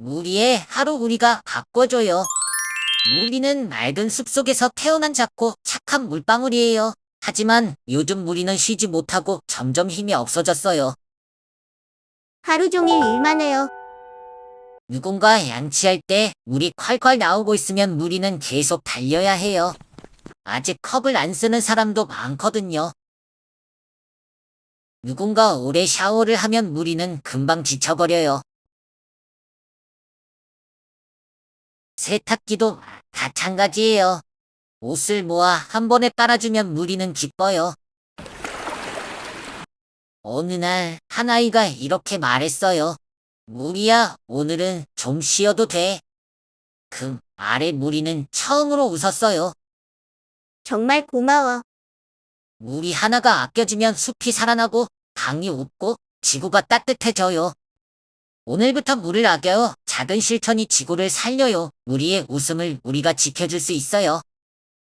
무리의 하루 우리가 바꿔줘요. 무리는 맑은 숲속에서 태어난 작고 착한 물방울이에요. 하지만 요즘 무리는 쉬지 못하고 점점 힘이 없어졌어요. 하루 종일 일만 해요. 누군가 양치할 때 물이 콸콸 나오고 있으면 무리는 계속 달려야 해요. 아직 컵을 안 쓰는 사람도 많거든요. 누군가 오래 샤워를 하면 무리는 금방 지쳐버려요. 세탁기도 마찬가지예요. 옷을 모아 한 번에 빨아주면 무리는 기뻐요. 어느 날 한 아이가 이렇게 말했어요. 무리야, 오늘은 좀 쉬어도 돼. 그 말에 무리는 처음으로 웃었어요. 정말 고마워. 물이 하나가 아껴지면 숲이 살아나고 강이 웃고 지구가 따뜻해져요. 오늘부터 물을 아껴요. 작은 실천이 지구를 살려요. 우리의 웃음을 우리가 지켜줄 수 있어요.